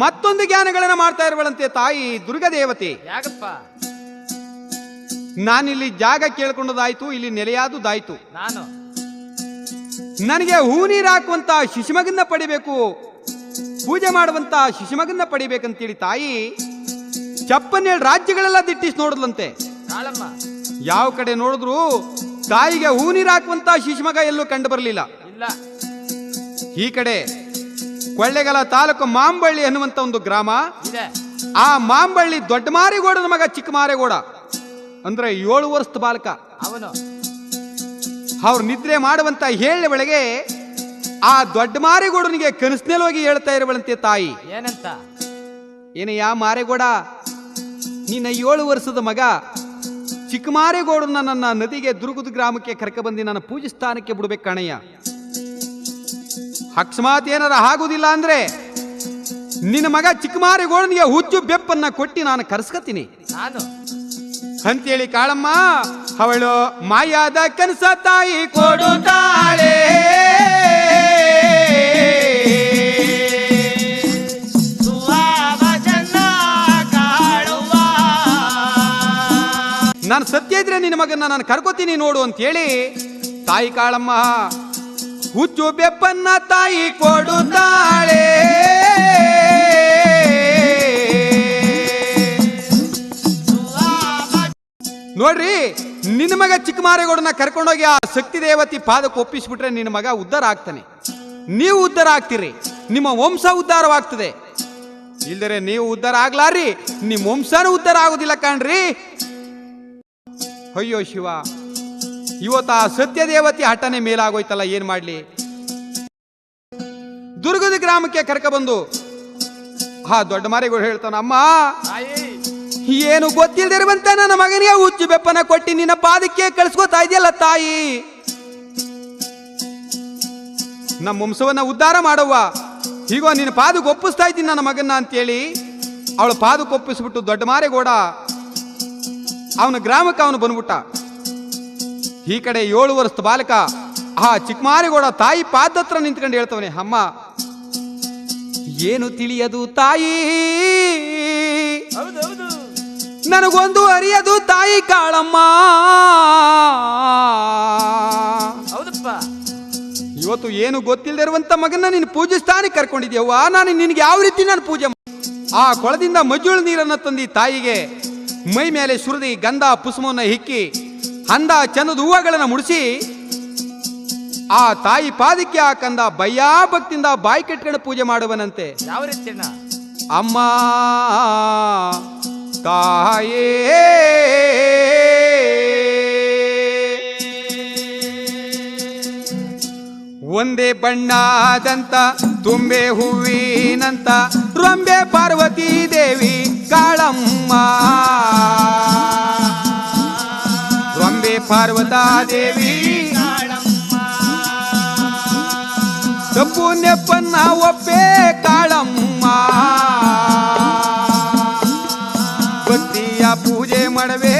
ಮತ್ತೊಂದು ಜ್ಞಾನಗಳನ್ನು ಮಾಡ್ತಾ ಇರುವಳಂತೆ ತಾಯಿ ದುರ್ಗದೇವತೆ. ಯಾಕಪ್ಪ? ನಾನಿಲ್ಲಿ ಜಾಗ ಕೇಳ್ಕೊಂಡದಾಯ್ತು ಇಲ್ಲಿ ನೆಲೆಯಾದುದಾಯ್ತು. ನಾನು? ನನಗೆ ಹೂ ನೀರು ಹಾಕುವಂತ ಶಿಶುಮಗನ್ನ ಪಡಿಬೇಕು. ಪೂಜೆ ಮಾಡುವಂತ ಶಿಶುಮಗನ್ನ ಪಡಿಬೇಕಂತೇಳಿ ತಾಯಿ ಚಪ್ಪನ್ನೇಳು ರಾಜ್ಯಗಳೆಲ್ಲ ದಿಟ್ಟಿಸಿ ನೋಡಿದ್ಲಂತೆ. ಕಾಳಮ್ಮ ಯಾವ ಕಡೆ ನೋಡಿದ್ರು ತಾಯಿಗೆ ಹೂ ನೀರು ಹಾಕುವಂತ ಶಿಶುಮಗ ಎಲ್ಲೂ ಕಂಡು ಬರಲಿಲ್ಲ. ಈ ಕಡೆ ಕೊಳ್ಳೆಗಲ ತಾಲೂಕು ಮಾಂಬಳ್ಳಿ ಅನ್ನುವಂತ ಒಂದು ಗ್ರಾಮ. ಆ ಮಾಂಬಳ್ಳಿ ದೊಡ್ಡ ಮಾರಿಗೋಡನ ಮಗ ಚಿಕ್ಕ ಮಾರೇಗೌಡ ಅಂದ್ರೆ ಏಳು ವರ್ಷದ ಬಾಲಕ. ಅವನು. ಅವ್ರು ನಿದ್ರೆ ಮಾಡುವಂತ ಹೇಳಿ ಬೆಳಗ್ಗೆ ಆ ದೊಡ್ಡ ಮಾರಿಗೋಡನಿಗೆ ಕನಸಿನಲ್ಲಿ ಹೋಗಿ ಹೇಳ್ತಾ ಇರುವಳಂತೆ ತಾಯಿ. ಏನಂತ? ಏನಯ್ಯ ಮಾರೇಗೌಡ ನಿನ್ನ ಏಳು ವರ್ಷದ ಮಗ ಚಿಕ್ಕ ಮಾರೇಗೌಡನ ನನ್ನ ನದಿಗೆ ದುರ್ಗದ ಗ್ರಾಮಕ್ಕೆ ಕರ್ಕ ಬಂದು ನನ್ನ ಪೂಜೆ ಸ್ಥಾನಕ್ಕೆ ಬಿಡ್ಬೇಕು ಕಣಯ್ಯ. ಅಕಸ್ಮಾತ್ ಏನಾರ ಆಗುದಿಲ್ಲ ಅಂದ್ರೆ ನಿನ್ನ ಮಗ ಚಿಕ್ಕಮಾರಿಗೋಳನಿಗೆ ಹುಚ್ಚು ಬೆಪ್ಪನ್ನ ಕೊಟ್ಟಿ ನಾನು ಕರ್ಸ್ಕತೀನಿ. ಅಂತೇಳಿ ಕಾಳಮ್ಮ ಅವಳು ಮಾಯಾದ ಕನಸ ತಾಯಿ ಕೊಡುತ್ತಾಳೆ. ನಾನು ಸತ್ಯ ಇದ್ರೆ ನಿನ್ನ ಮಗನ್ನ ನಾನು ಕರ್ಕೋತೀನಿ ನೋಡು ಅಂತ ಹೇಳಿ ತಾಯಿ ಕಾಳಮ್ಮ ಹುಚ್ಚು ಬೆಪ್ಪನ್ನ ತಾಯಿ ಕೊಡುತ್ತಾಳೆ. ನೋಡ್ರಿ, ನಿನ್ನ ಮಗ ಚಿಕ್ಕ ಮಾರೇಗೌಡನ ಕರ್ಕೊಂಡೋಗಿ ಆ ಶಕ್ತಿ ದೇವತಿ ಪಾದಕ್ಕೆ ಒಪ್ಪಿಸ್ಬಿಟ್ರೆ ನಿನ್ನ ಮಗ ಉದ್ಧಾರ ಆಗ್ತಾನೆ. ನೀವು ಉದ್ಧಾರ ಆಗ್ತೀರಿ, ನಿಮ್ಮ ವಂಶ ಉದ್ಧಾರವಾಗ್ತದೆ. ಇಲ್ದರೆ ನೀವು ಉದ್ಧಾರ ಆಗ್ಲಾರಿ ನಿಮ್ಮ ವಂಶನೂ ಉದ್ಧಾರ ಆಗುದಿಲ್ಲ ಕಾಣ್ರಿ. ಅಯ್ಯೋ ಶಿವ. ಇವತ್ತು ಆ ಸತ್ಯದೇವತೆ ಹಠನೆ ಮೇಲಾಗೋಯ್ತಲ್ಲ, ಏನ್ ಮಾಡ್ಲಿ? ದುರ್ಗದ ಗ್ರಾಮಕ್ಕೆ ಕರ್ಕ ಬಂದು ಹಾ ದೊಡ್ಡ ಮಾರಿಗಳು ಹೇಳ್ತಾನ, ಅಮ್ಮ, ಏನು ಗೊತ್ತಿಲ್ಲದಿರುವಂತ ನನ್ನ ಮಗನಿಗೆ ಹುಚ್ಚು ಬೆಪ್ಪನ ಕೊಟ್ಟಿ ನಿನ್ನ ಪಾದಕ್ಕೆ ಕಳಿಸ್ಕೋತಾ ಇದೆಯಲ್ಲ ತಾಯಿ? ನಮ್ಮ ವಂಶವನ್ನ ಉದ್ಧಾರ ಮಾಡುವ, ಹೀಗೋ ನಿನ್ನ ಪಾದಕ್ಕೆ ಒಪ್ಪಿಸ್ತಾ ಇದ್ದೀನಿ ನನ್ನ ಮಗನ ಅಂತೇಳಿ, ಅವಳ ಪಾದಕ್ಕೆ ಒಪ್ಪಿಸ್ಬಿಟ್ಟು ದೊಡ್ಡ ಮಾರೇಗೌಡ ಅವನ ಗ್ರಾಮಕ್ಕೆ ಅವನು ಬಂದ್ಬಿಟ್ಟ. ಈ ಕಡೆ ಏಳು ವರ್ಷದ ಬಾಲಕ ಆ ಚಿಕ್ಕಮಾರಿಗೌಡ ತಾಯಿ ಪಾದತ್ರ ನಿಂತ್ಕೊಂಡು ಹೇಳ್ತವನೆ ಅಮ್ಮ ಏನು ತಿಳಿಯದು ತಾಯಿ? ನನಗೊಂದು ಅರಿಯದು ತಾಯಿ ಕಾಳಮ್ಮ. ಹೌದಪ್ಪ. ಇವತ್ತು ಏನು ಗೊತ್ತಿಲ್ಲದೆ ಇರುವಂತ ಮಗನ ನೀನು ಪೂಜೆ ಸ್ಥಾನಕ್ಕೆ ಕರ್ಕೊಂಡಿದ್ಯವ್ವ ನಾನು ನಿನಗೆ ಯಾವ ರೀತಿ ನಾನು ಪೂಜೆ ಆ ಕೊಳದಿಂದ ಮಜ್ಜುಳ ನೀರನ್ನ ತಂದಿ ತಾಯಿಗೆ ಮೈ ಮೇಲೆ ಸುರಿದಿ ಗಂಧ ಪುಷ್ಪವನ್ನ ಹಿಕ್ಕಿ ಅಂದ ಚಂದದ ಹೂವಗಳನ್ನ ಮುಡಿಸಿ ಆ ತಾಯಿ ಪಾದಕ್ಕೆ ಹಾಕಂದ ಬಯ್ಯಾ ಭಕ್ತಿಯಿಂದ ಬಾಯಿ ಕಟ್ಕೊಂಡು ಪೂಜೆ ಮಾಡುವನಂತೆ. ಯಾವ ರೀತಿ ಅಮ್ಮ ತಾಯೇ. ಒಂದೇ ಬಣ್ಣದಂತ ತುಂಬೆ ಹೂವಿನಂತ ರೊಂಬೆ ಪಾರ್ವತಿ ದೇವಿ ಕಾಳಮ್ಮ. पार्वता देवी पुण्य पण नाव पे काळम्मा. भक्ती या पूजे मडवे